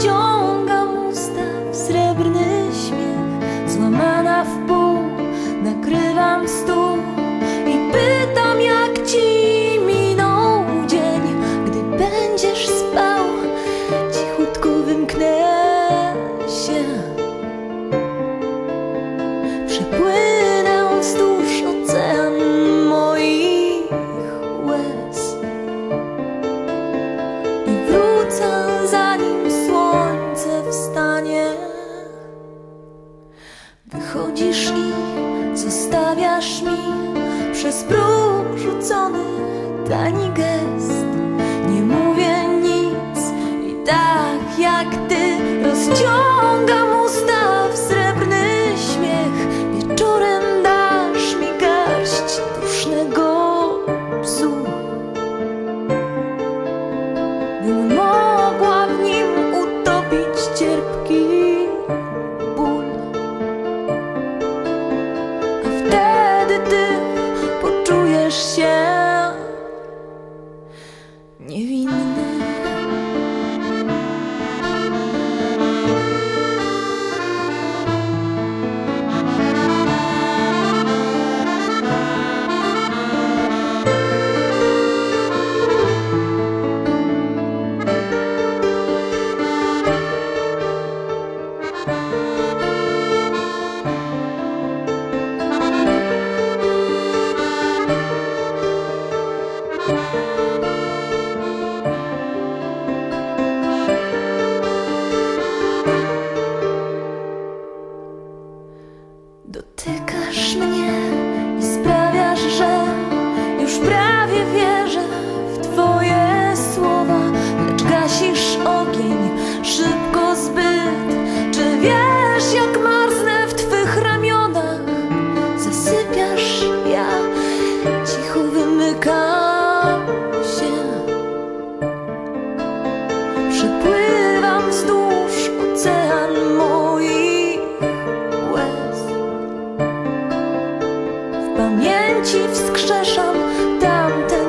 ściągam usta w srebrny śmiech. Złamana w pół, nakrywam stół I pytam jak ci minął dzień Gdy będziesz spał, cichutko wymknę się. Przez próg rzucony tani gest. Nie mówię nic i tak jak ty. Rozciągam usta w srebrny śmiech. Wieczorem dasz mi garść dusznego psu я не вижу. Dotykasz mnie pamięci wskrzeszam tamten